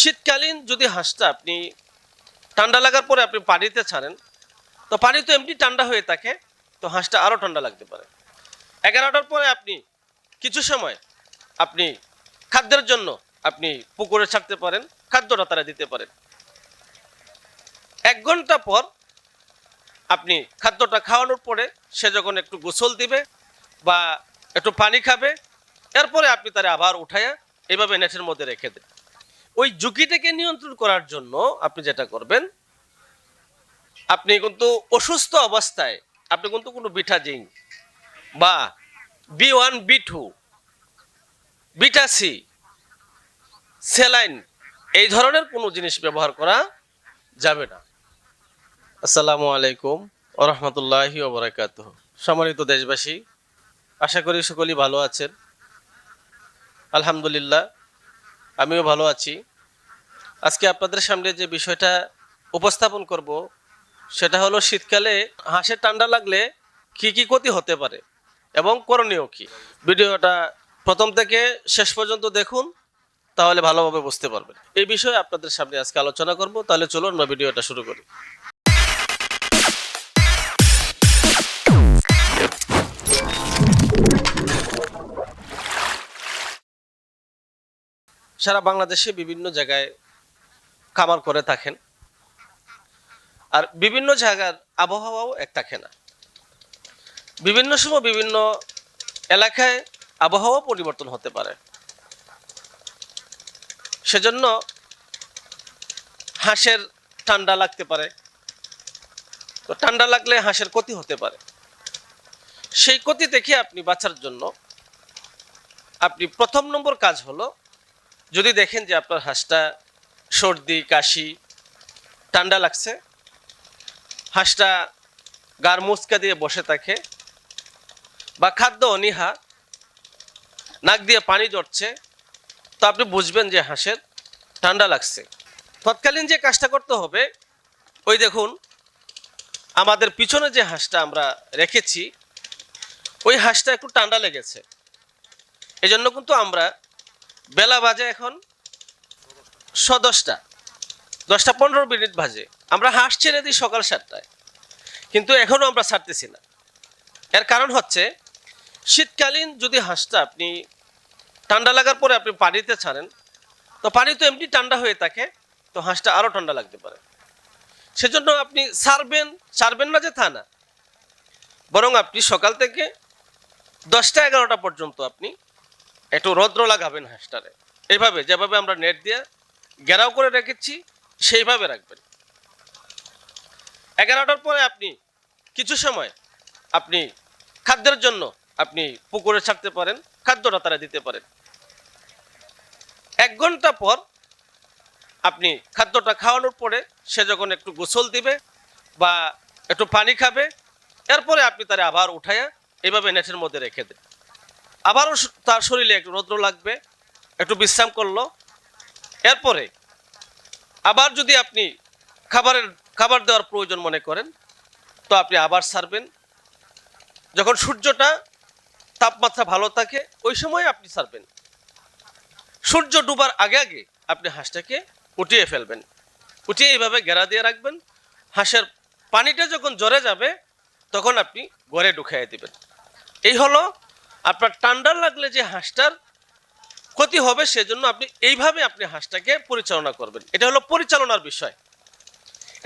শীতকালীন যদি হাঁসটা আপনি ঠান্ডা লাগার পরে আপনি পানিতে ছাড়েন, তো পানি তো এমনি ঠান্ডা হয়ে থাকে, তো হাঁসটা আরও ঠান্ডা লাগতে পারে। এগারোটার পরে আপনি কিছু সময় আপনি খাদ্যের জন্য আপনি পুকুরে ছাড়তে পারেন, খাদ্যটা তারা দিতে পারেন। এক ঘণ্টা পর আপনি খাদ্যটা খাওয়ানোর পরে সে যখন একটু গোসল দিবে বা একটু পানি খাবে, এরপরে আপনি তারা আবার উঠায়া এভাবে নেটের মধ্যে রেখে দেন। ওই ঝুঁকিটাকে নিয়ন্ত্রণ করার জন্য আপনি যেটা করবেন, আপনি কিন্তু অসুস্থ অবস্থায়, আপনি কিন্তু কোনো জিং বা বি ওয়ান, বি টু, বিটা সি সেলাইন এই ধরনের কোনো জিনিস ব্যবহার করা যাবে না। আসসালামু আলাইকুম ও রহমতুল্লাহি ওবরাকাত সম্মানিত দেশবাসী, আশা করি সকলেই ভালো আছেন। আলহামদুলিল্লাহ আমিও ভালো আছি। আজকে আপনাদের সামনে যে বিষয়টা উপস্থাপন করব, সেটা হলো শীতকালে হাঁসের ঠান্ডা লাগলে কি কি ক্ষতি হতে পারে এবং করণীয় কি? ভিডিওটা প্রথম থেকে শেষ পর্যন্ত দেখুন, তাহলে ভালোভাবে বুঝতে পারবেন। এই বিষয়ে আপনাদের সামনে আজকে আলোচনা করব, তাহলে চলুন আমরা ভিডিওটা শুরু করি। সারা বাংলাদেশে বিভিন্ন জায়গায় খামার করে থাকেন। আর বিভিন্ন জায়গার আবহাওয়াও এক থাকে না। বিভিন্ন সময় বিভিন্ন এলাকায় আবহাওয়া পরিবর্তন হতে পারে। সেজন্য হাঁসের ঠান্ডা লাগতে পারে। তো ঠান্ডা লাগলে হাঁসের ক্ষতি হতে পারে। সেই ক্ষতি থেকে আপনি বাঁচার জন্য আপনি প্রথম নম্বর কাজ হলো যদি দেখেন যে আপনার হাঁসটা সর্দি, কাশি, ঠান্ডা লাগছে, হাঁসটা গার মুচকা দিয়ে বসে থাকে বা খাদ্য অনীহা, নাক দিয়ে পানি জড়ছে, তো আপনি বুঝবেন যে হাঁসের ঠান্ডা লাগছে। তৎকালীন যে কাজটা করতে হবে, ওই দেখুন, আমাদের পিছনে যে হাঁসটা আমরা রেখেছি, ওই হাঁসটা একটু ঠান্ডা লেগেছে। এই জন্য কিন্তু আমরা বেলা বাজে এখন স দশটা দশটা পনেরো মিনিট বাজে। আমরা হাঁস ছেড়ে দিই সকাল সাতটায়। কিন্তু এখনও আমরা ছাড়তেছি না। এর কারণ হচ্ছে, শীতকালীন যদি হাঁসটা আপনি ঠান্ডা লাগার পরে আপনি পানিতে ছাড়েন, তো পানি তো এমনি ঠান্ডা হয়ে থাকে, তো হাঁসটা আরও ঠান্ডা লাগতে পারে। সেজন্য আপনি ছাড়বেন ছাড়বেন না যে তা না। বরং আপনি সকাল থেকে দশটা এগারোটা পর্যন্ত আপনি একটু রৌদ্র লাগাবেন হাঁসটারে। এইভাবে, যেভাবে আমরা নেট দিয়ে ঘেরাও করে রেখেছি, সেইভাবে রাখবেন। এগারোটার পরে আপনি কিছু সময় আপনি খাদ্যের জন্য আপনি পুকুরে ছাড়তে পারেন, খাদ্যটা তারা দিতে পারেন। এক ঘণ্টা পর আপনি খাদ্যটা খাওয়ানোর পরে সে যখন একটু গোসল দিবে বা একটু পানি খাবে, এরপরে আপনি তারা আবার উঠাইয়া এইভাবে নেটের মধ্যে রেখে দেন। আবারও তার শরীরে একটু রৌদ্র লাগবে, একটু বিশ্রাম করল। এরপরে আবার যদি আপনি খাবারের, খাবার দেওয়ার প্রয়োজন মনে করেন, তো আপনি আবার সারবেন। যখন সূর্যটা তাপমাত্রা ভালো থাকে, ওই সময় আপনি সারবেন। সূর্য ডুবার আগে আগে আপনি হাঁসটাকে উঠিয়ে ফেলবেন। উঠিয়ে এইভাবে গেরা দিয়ে রাখবেন। হাঁসের পানিটা যখন জ্বরে যাবে, তখন আপনি ঘরে ঢুকাইয়ে দেবেন। এই হলো আপনার ঠান্ডা লাগলে যে হাঁসটার ক্ষতি হবে, সেজন্য আপনি এইভাবে আপনি হাঁসটাকে পরিচালনা করবেন। এটা হলো পরিচালনার বিষয়।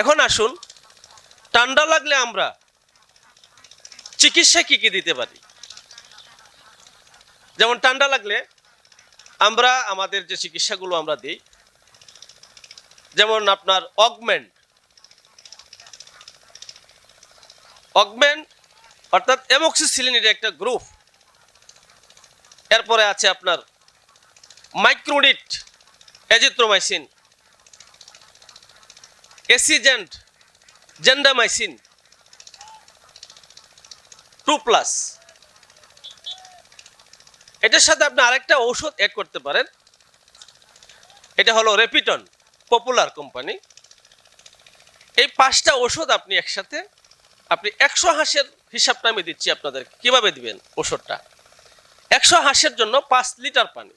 এখন আসুন টান্ডা লাগলে আমরা চিকিৎসা কি কি দিতে পারি? যেমন ঠান্ডা লাগলে আমরা আমাদের যে চিকিৎসাগুলো আমরা দিই, যেমন আপনার অগমেন্ট। অগমেন্ট অর্থাৎ এমক্সিসিলিনের একটা গ্রুপ। এরপরে আছে আপনার মাইক্রোনিট এজিথ্রোমাইসিন, এসিজেন্ট, জেন্ডামাইসিন, টু প্লাস। এটার সাথে আপনি আরেকটা ঔষধ অ্যাড করতে পারেন। এটা হলো রেপিটন পপুলার কোম্পানি এই পাঁচটা ওষুধ আপনি একসাথে, আপনি একশো হাঁসের হিসাবটা আমি দিচ্ছি আপনাদের কীভাবে দিবেন ওষুধটা একশো হাঁসের জন্য পাঁচ লিটার পানি।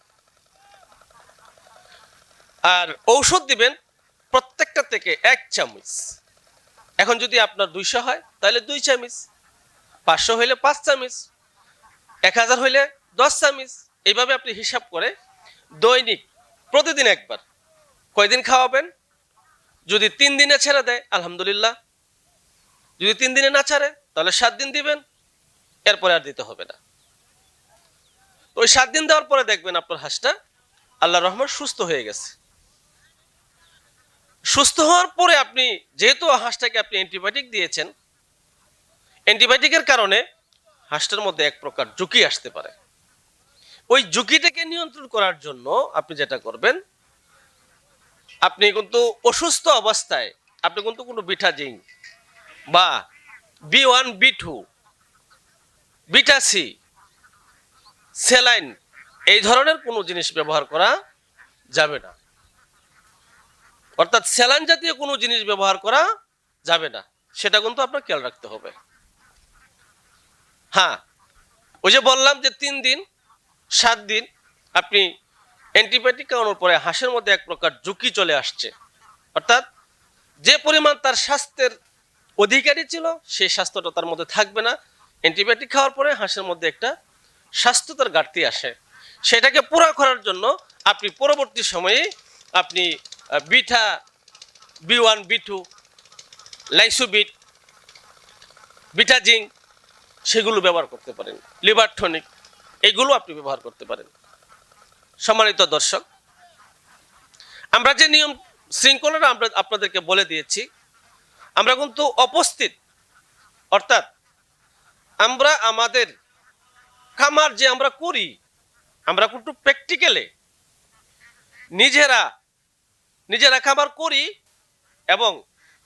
আর ঔষধ দিবেন প্রত্যেকটা থেকে এক চামচ। এখন যদি আপনার দুইশো হয়, তাহলে দুই চামচ। পাঁচশো হইলে পাঁচ চামচ। এক হাজার হইলে দশ চামচ। এইভাবে আপনি হিসাব করে দৈনিক, প্রতিদিন একবার কয়দিন খাওয়াবেন? যদি তিন দিনে ছেড়ে দেয়, আলহামদুলিল্লাহ। যদি তিন দিনে না ছাড়ে, তাহলে সাত দিন দিবেন। এরপরে আর দিতে হবে না। তো ওই সাত দিন দেওয়ার পরে দেখবেন আপনার হাঁসটা আল্লাহ রহমান সুস্থ হয়ে গেছে। সুস্থ হওয়ার পরে আপনি যেহেতু হাঁসটাকে আপনি অ্যান্টিবায়োটিক দিয়েছেন অ্যান্টিবায়োটিকের কারণে হাঁসটার মধ্যে এক প্রকার ঝুঁকি আসতে পারে। ওই ঝুঁকিটাকে নিয়ন্ত্রণ করার জন্য আপনি যেটা করবেন, আপনি কিন্তু অসুস্থ অবস্থায়, আপনি কিন্তু কোনো বিটা জিং বা বি ওয়ান বি টু বিটা সি স্যালাইন, এই ধরনের কোনো জিনিস ব্যবহার করা যাবে না। অর্থাৎ স্যালাইন জাতীয় কোনো জিনিস ব্যবহার করা যাবে না, সেটা কিন্তু আপনার খেয়াল রাখতে হবে। হ্যাঁ ওই যে বললাম যে তিন দিন, সাত দিন, আপনি অ্যান্টিবায়োটিক খাওয়ানোর পরে হাঁসের মধ্যে এক প্রকার ঝুঁকি চলে আসছে। অর্থাৎ যে পরিমাণ তার স্বাস্থ্যের অধিকারী ছিল, সেই স্বাস্থ্যটা তার মধ্যে থাকবে না। অ্যান্টিবায়োটিক খাওয়ার পরে হাঁসের মধ্যে একটা স্বাস্থ্যতার ঘাটতি আসে। সেটাকে পুরা করার জন্য আপনি পরবর্তী সময়ে আপনি বিঠা বি ওয়ান, বি টু, লাইসোবিট বিটাজিং সেগুলো ব্যবহার করতে পারেন। লিভার টনিক, এগুলো আপনি ব্যবহার করতে পারেন। সম্মানিত দর্শক, আমরা যে নিয়ম শৃঙ্খলাটা আমরা আপনাদেরকে বলে দিয়েছি, আমরা কিন্তু উপস্থিত, অর্থাৎ আমরা আমাদের খামার যে আমরা করি, আমরা কিন্তু প্র্যাকটিক্যালে নিজেরা নিজেরা খামার করি এবং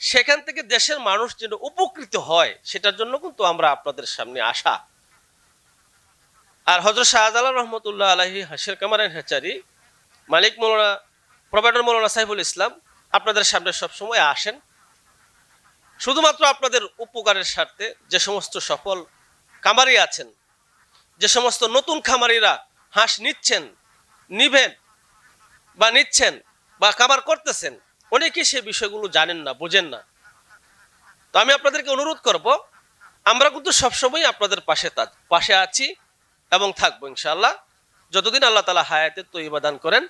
সেখান থেকে দেশের মানুষ যেন উপকৃত হয়, সেটার জন্য কিন্তু আমরা আপনাদের সামনে আসা। আর হজরত শাহজালাল রহমতুল্লাহ আলহী হাসির কামারের হেচারি, মালিক মৌলানা প্রফেটর মৌলানা সাইফুল ইসলাম, আপনাদের সামনে সবসময় আসেন। শুধুমাত্র আপনাদের উপকারের স্বার্থে যে সমস্ত সফল খামারি আছেন যে সমস্ত নতুন খামারিরা হাঁস নিচ্ছেন, নিবেন বা নিচ্ছেন বা খাবার করতেছেন, অনেকেই সে বিষয়গুলো জানেন না, বোঝেন না। তো আমি আপনাদেরকে অনুরোধ করব, আমরা কিন্তু সবসময় আপনাদের পাশে পাশে আছি এবং থাকব, ইনশাআল্লাহ। যতদিন আল্লাহ তালা হায়াতে তৈবা দান করেন,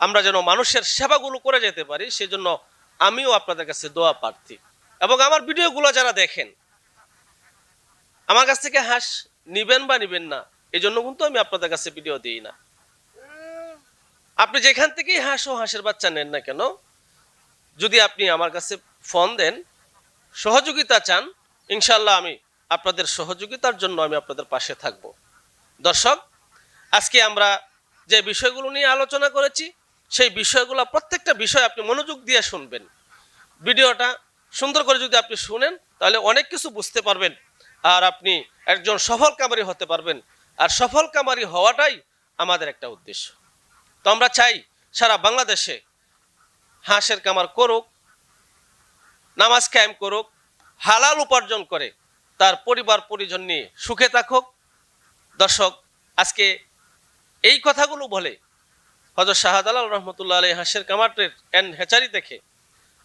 আমরা যেন মানুষের সেবাগুলো করে যেতে পারি, সেজন্য আমিও আপনাদের কাছে দোয়া প্রার্থী। এবং আমার ভিডিওগুলো যারা দেখেন, আমার কাছ থেকে হাঁস নিবেন বা নিবেন না এই জন্য কিন্তু আমি আপনাদের কাছে ভিডিও দিই না। আপনি যেখান থেকেই হাঁস ও হাঁসের বাচ্চা নেন না কেন, যদি আপনি আমার কাছে ফোন দেন, সহযোগিতা চান ইনশাল্লাহ আমি আপনাদের সহযোগিতার জন্য আমি আপনাদের পাশে থাকব। দর্শক, আজকে আমরা যে বিষয়গুলো নিয়ে আলোচনা করেছি, সেই বিষয়গুলো প্রত্যেকটা বিষয় আপনি মনোযোগ দিয়ে শুনবেন। ভিডিওটা সুন্দর করে যদি আপনি শুনেন, তাহলে অনেক কিছু বুঝতে পারবেন। আর আপনি একজন সফল কামারি হতে পারবেন। আর সফল কামারি হওয়াটাই আমাদের একটা উদ্দেশ্য। তো আমরা চাই সারা বাংলাদেশে হাঁসের কামার করুক, নামাজ কায়েম করুক, হালাল উপার্জন করে তার পরিবার, পরিজন নিয়ে সুখে থাকুক। দর্শক, আজকে এই কথাগুলো বলে হজরত শাহাদাল রহমতুল্লাহ আলী হাঁসের কামারের অ্যান্ড হেচারি দেখে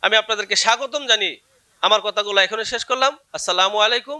আমি আপনাদেরকে স্বাগতম জানিয়ে আমার কথাগুলো এখনই শেষ করলাম। আসসালামু আলাইকুম।